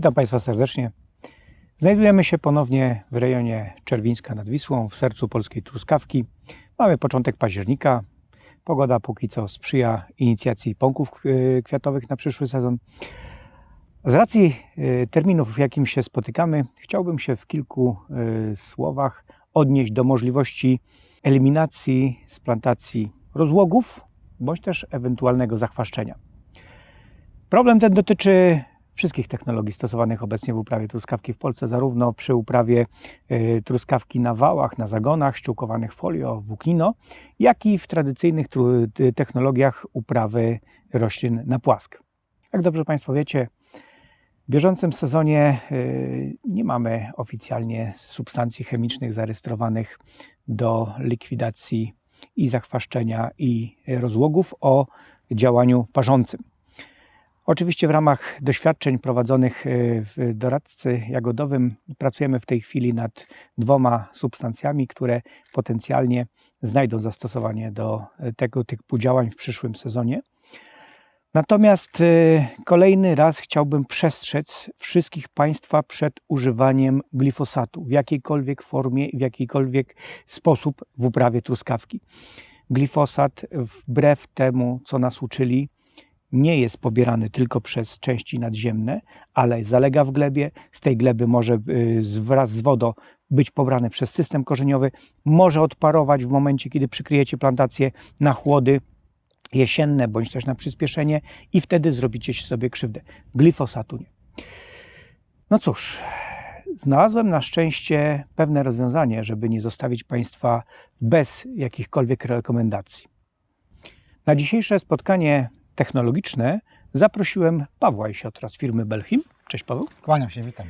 Witam Państwa serdecznie. Znajdujemy się ponownie w rejonie Czerwińska nad Wisłą, w sercu polskiej truskawki. Mamy początek października. Pogoda póki co sprzyja inicjacji pąków e, kwiatowych na przyszły sezon. Z racji e, terminów, w jakim się spotykamy, chciałbym się w kilku e, słowach odnieść do możliwości eliminacji z plantacji rozłogów bądź też ewentualnego zachwaszczenia. Problem ten dotyczy wszystkich technologii stosowanych obecnie w uprawie truskawki w Polsce, zarówno przy uprawie y, truskawki na wałach, na zagonach, ściółkowanych folio, włóknino, jak i w tradycyjnych technologiach uprawy roślin na płask. Jak dobrze Państwo wiecie, w bieżącym sezonie y, nie mamy oficjalnie substancji chemicznych zarejestrowanych do likwidacji i zachwaszczenia i rozłogów o działaniu parzącym. Oczywiście w ramach doświadczeń prowadzonych y, w doradcy jagodowym pracujemy w tej chwili nad dwoma substancjami, które potencjalnie znajdą zastosowanie do y, tego typu działań w przyszłym sezonie. Natomiast y, kolejny raz chciałbym przestrzec wszystkich Państwa przed używaniem glifosatu w jakiejkolwiek formie, w jakikolwiek sposób w uprawie truskawki. Glifosat, wbrew temu, co nas uczyli, nie jest pobierany tylko przez części nadziemne, ale zalega w glebie. Z tej gleby może y, wraz z wodą być pobrany przez system korzeniowy, może odparować w momencie, kiedy przykryjecie plantację na chłody jesienne bądź też na przyspieszenie i wtedy zrobicie sobie krzywdę. Glifosatu nie. No cóż, znalazłem na szczęście pewne rozwiązanie, żeby nie zostawić Państwa bez jakichkolwiek rekomendacji. Na dzisiejsze spotkanie technologiczne zaprosiłem Pawła Isiotra z firmy Belchim. Cześć Paweł. Kłaniam się, witam.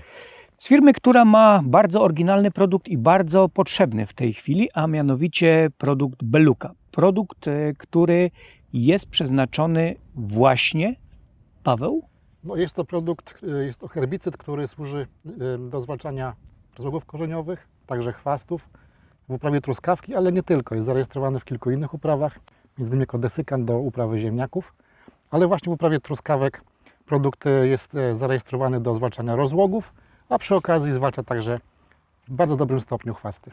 Z firmy, która ma bardzo oryginalny produkt i bardzo potrzebny w tej chwili, a mianowicie produkt Beluka. Produkt, e, który jest przeznaczony właśnie, Paweł, No jest to produkt, y, jest to herbicyd, który służy y, do zwalczania rozłogów korzeniowych, także chwastów w uprawie truskawki, ale nie tylko. Jest zarejestrowany w kilku innych uprawach, między innymi jako desykant do uprawy ziemniaków, ale właśnie w uprawie truskawek produkt y, jest y, zarejestrowany do zwalczania rozłogów, a przy okazji zwalcza także w bardzo dobrym stopniu chwasty.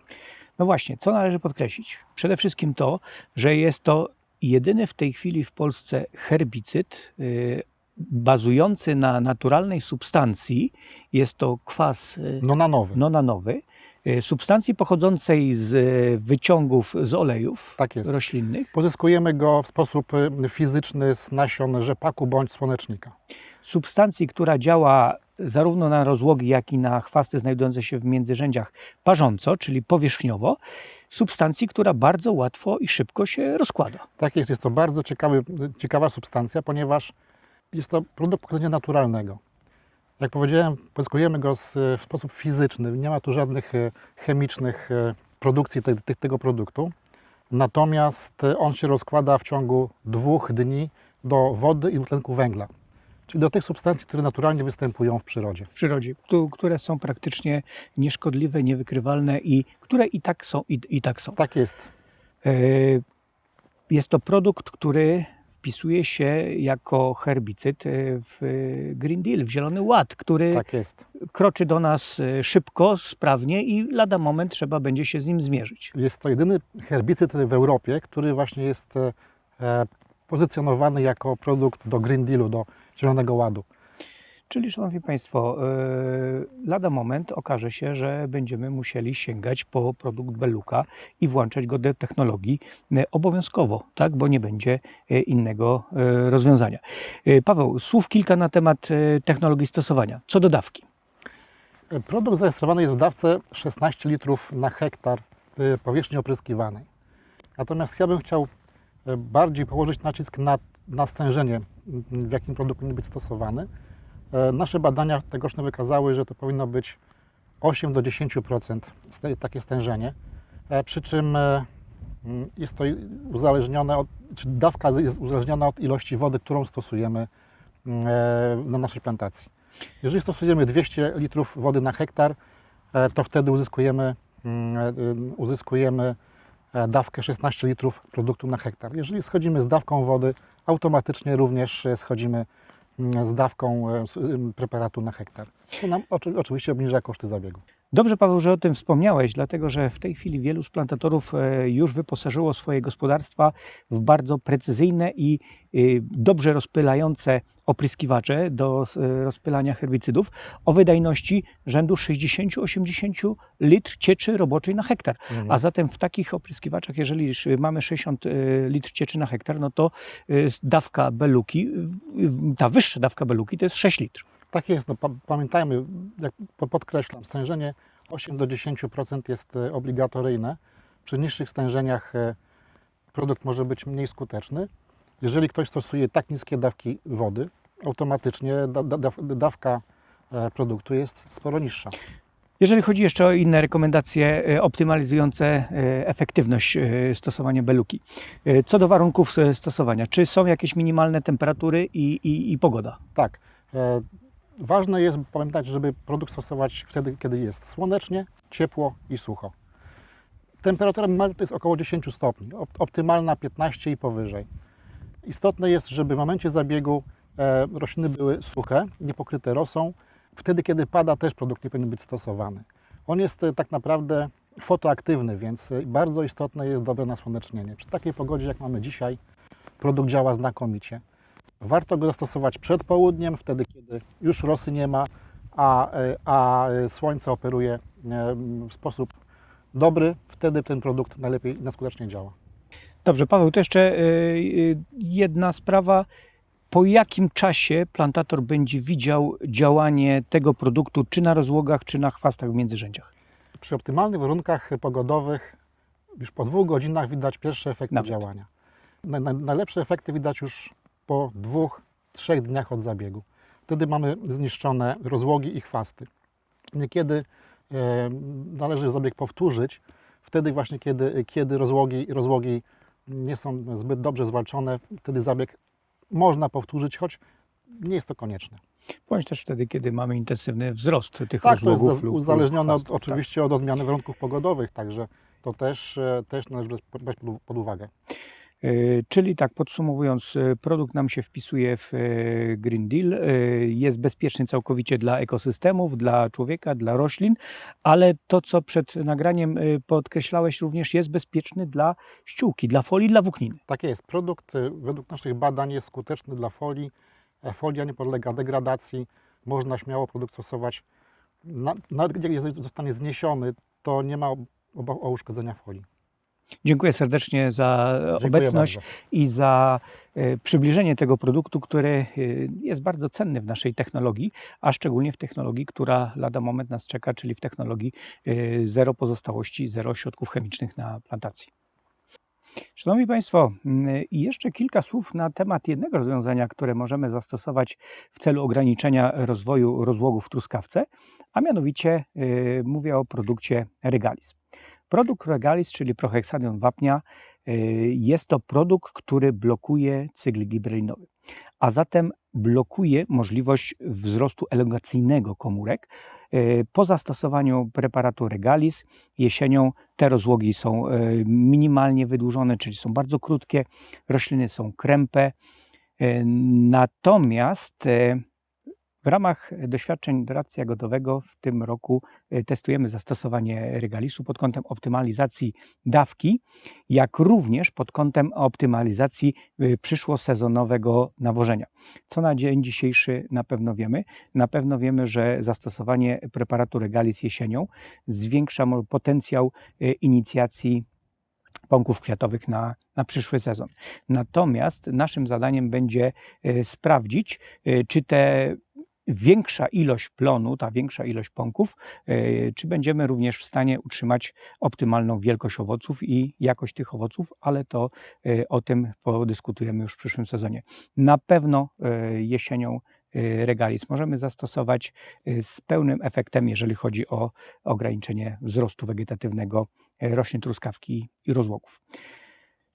No właśnie, co należy podkreślić? Przede wszystkim to, że jest to jedyny w tej chwili w Polsce herbicyd y, bazujący na naturalnej substancji. Jest to kwas y, No nowy. nonanowy, y, substancji pochodzącej z y, wyciągów z olejów Tak jest. roślinnych. Pozyskujemy go w sposób y, fizyczny z nasion rzepaku bądź słonecznika. Substancji, która działa zarówno na rozłogi, jak i na chwasty znajdujące się w międzyrzędziach parząco, czyli powierzchniowo. Substancji, która bardzo łatwo i szybko się rozkłada. Tak jest, jest to bardzo ciekawy, ciekawa substancja, ponieważ jest to produkt pochodzenia naturalnego. Jak powiedziałem, pozyskujemy go z, w sposób fizyczny, nie ma tu żadnych e, chemicznych e, produkcji te, te, tego produktu. Natomiast e, on się rozkłada w ciągu dwóch dni do wody i dwutlenku węgla, czyli do tych substancji, które naturalnie występują w przyrodzie. w przyrodzie, któ- które są praktycznie nieszkodliwe, niewykrywalne i które i tak są. I, i tak są. Tak jest. E, Jest to produkt, który wpisuje się jako herbicyd e, w Green Deal, w Zielony Ład, który Tak kroczy do nas e, szybko, sprawnie i lada moment trzeba będzie się z nim zmierzyć. Jest to jedyny herbicyd w Europie, który właśnie jest e, e, pozycjonowany jako produkt do Green Dealu, do Zielonego Ładu. Czyli, Szanowni Państwo, e, lada moment okaże się, że będziemy musieli sięgać po produkt Beluka i włączać go do technologii e, obowiązkowo, tak? bo nie będzie e, innego rozwiązania. Paweł, słów kilka na temat technologii stosowania. Co do dawki? Produkt zarejestrowany jest w dawce 16 litrów na hektar powierzchni opryskiwanej. Natomiast ja bym chciał bardziej położyć nacisk na, na stężenie, w jakim produkt powinien być stosowany. E, Nasze badania tegoroczne wykazały, że to powinno być 8 do 10% ste- takie stężenie, E, przy czym e, m, jest to uzależnione od, czy dawka jest uzależniona od ilości wody, którą stosujemy m, e, na naszej plantacji. Jeżeli stosujemy 200 litrów wody na hektar, to wtedy uzyskujemy, mm, y, uzyskujemy dawkę 16 litrów produktu na hektar. Jeżeli schodzimy z dawką wody, automatycznie również schodzimy mm, z dawką e, ym, preparatu na hektar. To nam oczy, oczywiście obniża koszty zabiegu. Dobrze, Paweł, że o tym wspomniałeś, dlatego że w tej chwili wielu z plantatorów e, już wyposażyło swoje gospodarstwa w bardzo precyzyjne i y, dobrze rozpylające opryskiwacze do e, rozpylania herbicydów o wydajności rzędu 60-80 litr cieczy roboczej na hektar. A zatem w takich opryskiwaczach, jeżeli mamy 60 e, litr cieczy na hektar, no to dawka beluki, ta wyższa dawka beluki to jest 6 litrów. Tak jest, no, pa, pamiętajmy, jak po- podkreślam, stężenie 8 do 10% jest e, obligatoryjne. Przy niższych stężeniach e, produkt może być mniej skuteczny. Jeżeli ktoś stosuje tak niskie dawki wody, automatycznie da, da, daw- dawka e, produktu jest sporo niższa. Jeżeli chodzi jeszcze o inne rekomendacje optymalizujące efektywność stosowania beluki. Co do warunków stosowania, czy są jakieś minimalne temperatury i, i, i pogoda? Tak. Ważne jest pamiętać, żeby produkt stosować wtedy, kiedy jest słonecznie, ciepło i sucho. Temperatura minimalna to jest około 10 stopni, op- optymalna 15 i powyżej. Istotne jest, żeby w momencie zabiegu e, rośliny były suche, nie pokryte rosą. Wtedy, kiedy pada, też produkt nie powinien być stosowany. On jest e, tak naprawdę fotoaktywny, więc e, bardzo istotne jest dobre nasłonecznienie. Przy takiej pogodzie, jak mamy dzisiaj, produkt działa znakomicie. Warto go zastosować przed południem, wtedy kiedy już rosy nie ma, a, e, a słońce operuje e, w sposób dobry, wtedy ten produkt najlepiej i najskuteczniej działa. Dobrze, Paweł, to jeszcze e, jedna sprawa. Po jakim czasie plantator będzie widział działanie tego produktu, czy na rozłogach, czy na chwastach w międzyrzędziach? Przy optymalnych warunkach pogodowych już po dwóch godzinach widać pierwsze efekty Nawet. działania. Na, na, najlepsze efekty widać już po dwóch, trzech dniach od zabiegu. Wtedy mamy zniszczone rozłogi i chwasty. Niekiedy e, należy zabieg powtórzyć, wtedy właśnie kiedy, kiedy rozłogi, rozłogi nie są zbyt dobrze zwalczone, wtedy zabieg można powtórzyć, choć nie jest to konieczne. Bądź też wtedy, kiedy mamy intensywny wzrost tych Tak, to jest rozłogów za- lub uzależnione od, chwastów, tak. oczywiście od odmiany warunków pogodowych, także to też, e, też należy brać- pod uwagę. E, Czyli tak podsumowując, e, produkt nam się wpisuje w e, Green Deal, jest bezpieczny całkowicie dla ekosystemów, dla człowieka, dla roślin, ale to, co przed nagraniem podkreślałeś również, jest bezpieczny dla ściółki, dla folii, dla włókniny. Tak jest, produkt według naszych badań jest skuteczny dla folii. Folia nie podlega degradacji, można śmiało produkt stosować. Na- Nawet jeżeli zostanie zniesiony, to nie ma obaw o uszkodzenia folii. Dziękuję serdecznie za Dziękuję obecność bardzo. i za e, przybliżenie tego produktu, który e, jest bardzo cenny w naszej technologii, a szczególnie w technologii, która lada moment nas czeka, czyli w technologii e, zero pozostałości, zero środków chemicznych na plantacji. Szanowni Państwo, mm, i jeszcze kilka słów na temat jednego rozwiązania, które możemy zastosować w celu ograniczenia rozwoju rozłogów w truskawce, a mianowicie e, mówię o produkcie Regalis. Produkt Regalis, czyli proheksadion wapnia, y, jest to produkt, który blokuje cykl gibrelinowy, a zatem blokuje możliwość wzrostu elongacyjnego komórek. Y, Po zastosowaniu preparatu Regalis jesienią te rozłogi są y, minimalnie wydłużone, czyli są bardzo krótkie, rośliny są krępe. Y, Natomiast w ramach doświadczeń doradcy jagodowego w tym roku y, testujemy zastosowanie regalisu pod kątem optymalizacji dawki, jak również pod kątem optymalizacji y, przyszłosezonowego nawożenia. Co na dzień dzisiejszy na pewno wiemy? Na pewno wiemy, że zastosowanie preparatu regalis jesienią zwiększa potencjał y, inicjacji pąków kwiatowych na, na przyszły sezon. Natomiast naszym zadaniem będzie sprawdzić, czy te większa ilość plonu, ta większa ilość pąków, y, czy będziemy również w stanie utrzymać optymalną wielkość owoców i jakość tych owoców, ale to y, o tym podyskutujemy już w przyszłym sezonie. Na pewno y, jesienią regalis możemy zastosować z pełnym efektem, jeżeli chodzi o ograniczenie wzrostu wegetatywnego roślin truskawki i rozłogów.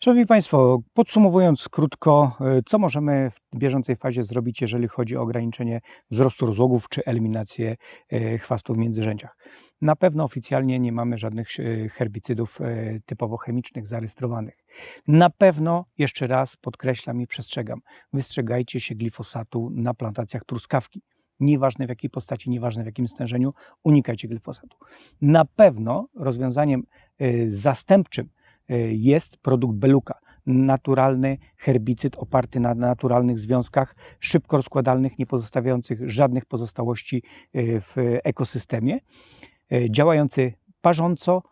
Szanowni Państwo, podsumowując krótko, y, co możemy w bieżącej fazie zrobić, jeżeli chodzi o ograniczenie wzrostu rozłogów czy eliminację y, chwastów w międzyrzędziach? Na pewno oficjalnie nie mamy żadnych y, herbicydów typowo chemicznych zarejestrowanych. Na pewno, jeszcze raz podkreślam i przestrzegam, wystrzegajcie się glifosatu na plantacjach truskawki. nieważne w jakiej postaci, nieważne w jakim stężeniu, unikajcie glifosatu. Na pewno rozwiązaniem zastępczym jest produkt Beluka. Naturalny herbicyd oparty na naturalnych związkach, szybko rozkładalnych, nie pozostawiających żadnych pozostałości y, w ekosystemie, y, działający parząco.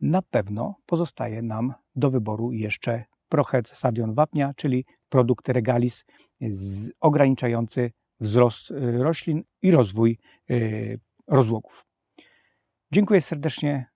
Na pewno pozostaje nam do wyboru jeszcze Prochet Sadion Wapnia, czyli produkt Regalis ograniczający wzrost roślin i rozwój rozłogów. Dziękuję serdecznie.